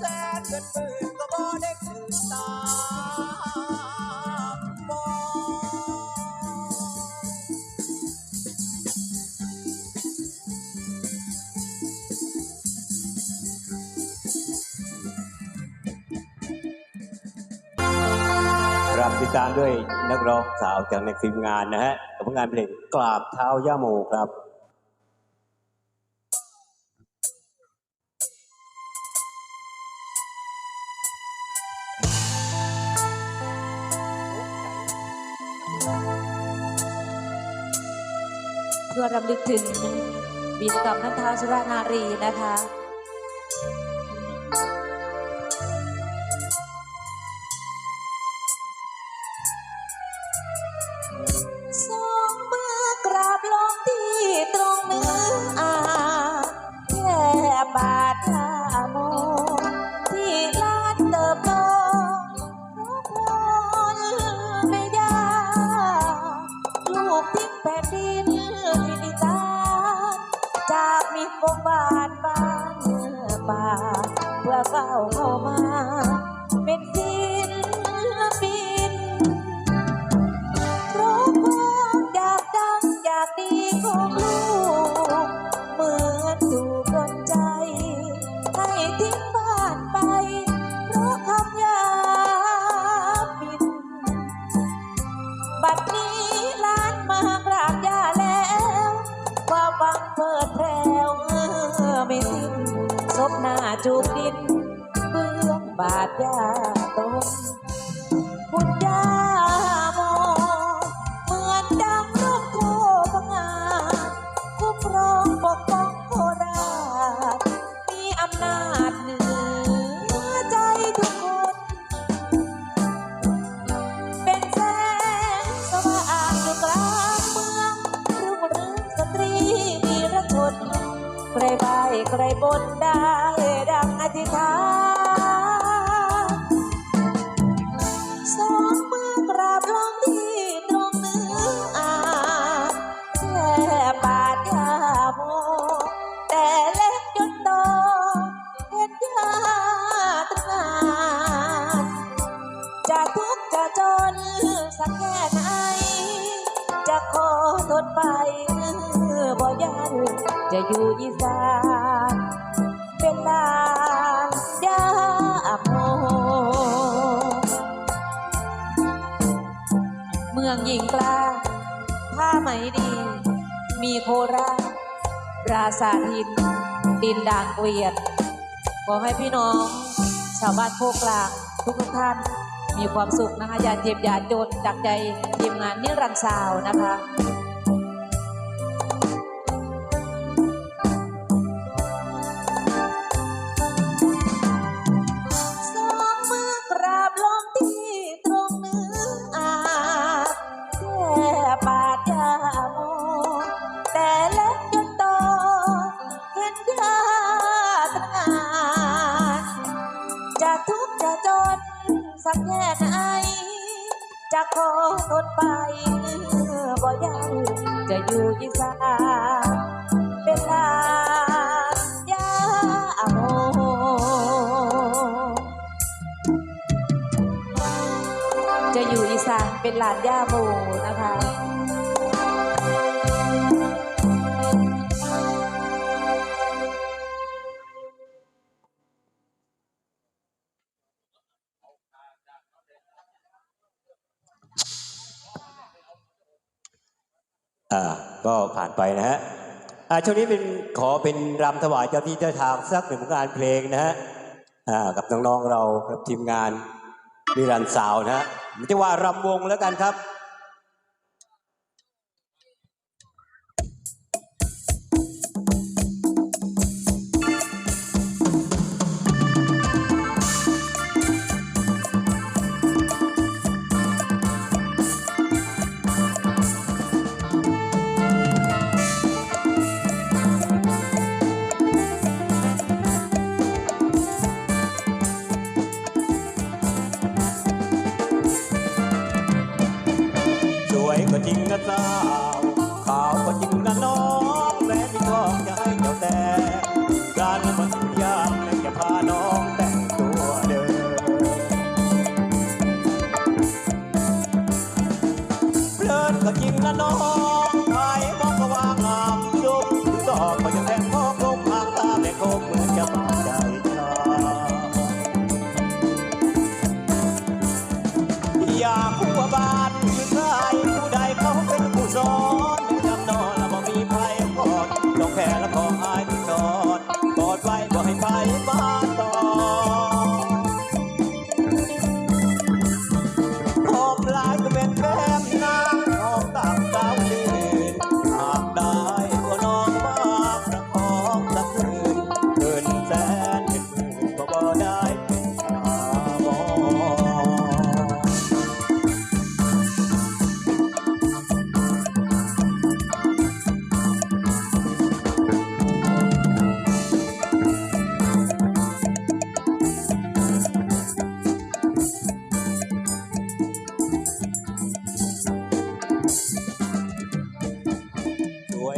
แสนเงินหมื่นก็บ่ได้คืนตามมอรับติดตามด้วยนักร้องสาวจากในทีมงานนะฮะกับผลงานเพลงกราบเท้าย่าโมครับ พื่อรำลึกถึงวีรกรรมน้ำท้าสุรานารีนะคะสองมือกราบลงที่ตรงเนื้อ งอยากดีของลูกเหมือนถูกกดใจ ให้ทิ้งบ้านไป เพราะคำยาปิน บัดนี้ล้านมากราบยาแล้วความหวังเปิดแพรวเออไม่สิ้นศพหน้าจูบดินเบื้องบาดยาตน อ มืองหญิงกล้า ผ้าไหมดี มีโคราชปราสาทิน ดินด่างเกวียนขอให้พี่น้อง ชาวบ้านโคกกลาง ทุกทุกท่าน มีความสุขนะคะอย่าเจ็บอย่าจนจากใจทีมงานนิรันดร์สาวนะคะ เป็นหลานย่าโมนะคะอ่าก็ผ่านไปนะฮะอ่าช่วงนี้เป็นขอเป็นรำถวายเจ้าที่เจ้าทางสักหนึ่งงานเพลงนะฮะอ่ากับน้องๆเรากับทีมงาน นิรันดร์สาวนะฮะมันจะว่ารำวงแล้วกันครับ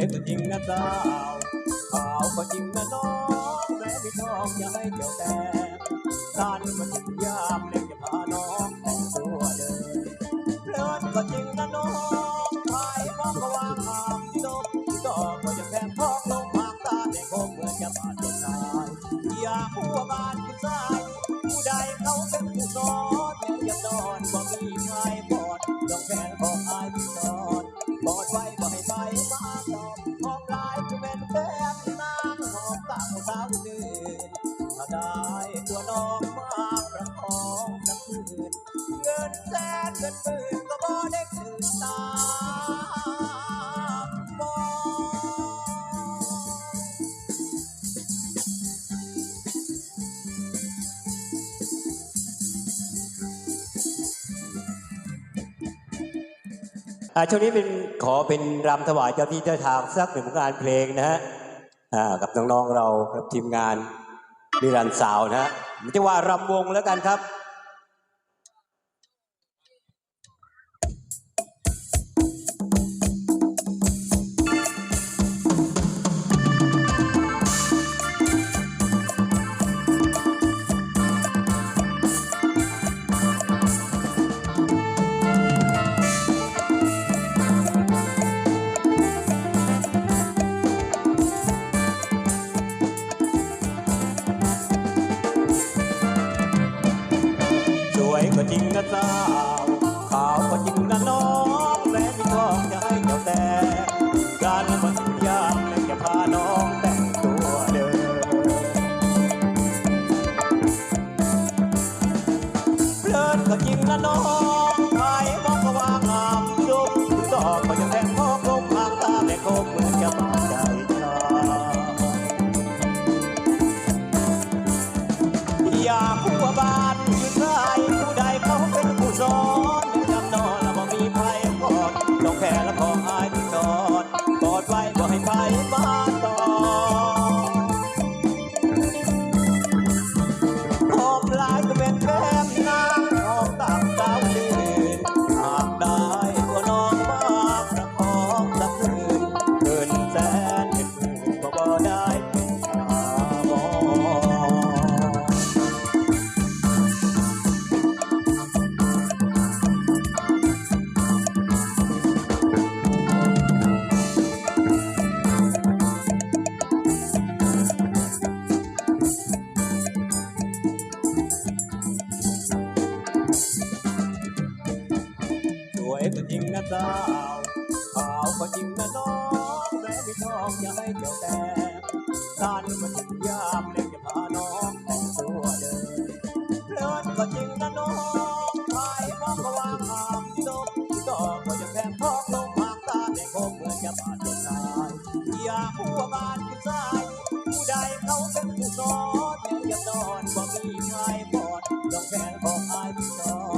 ก็จริงนะสาขาวก็จริงนะน้องแม้มีทองอย่าให้เจ้าแต่การมันถึงยามเล่นจะพาน้องแต่งตัวเดินเพลินก็จริงนะน้องภายมองก็ว่างงามดกดอกก็จะแทงพอกลงหางตาแต่คงเหมือนจะบาดเจ็บตายอย่ากผู้ว่าบ้านคือสายผู้ใดเขาเป็นผู้สอนแม้ยังนอนบ่มีใครกอดดอกแขนของอายที่ อ่าช่วงนี้เป็นขอเป็นรำถวายเจ้าที่เจ้าทางสักหนึ่งผลงานเพลงนะฮะอ่ากับน้องๆเรากับทีมงานนิรันดร์สาวนะฮะมันจะว่ารำวงแล้วกันครับ ก็จริงละน้อง สาวขาวก็จริงนะน้องแม้มีทองอย่าให้เจ้าแต่การมันถึงยามเล่นจะพาน้องแต่งตัวเดินเพลินก็จริงนะน้องภายมองก็ว่างงามดกดอกก็ยังแทงพอกลงหางตาแต่คงเหมือนจะบาดเจ็บตายอยากผู้ว่าบ้านคือสายผู้ใดเขาเป็นผู้สอนยังนอนบ่มีใครกอดดอกแขนของอายที่จอด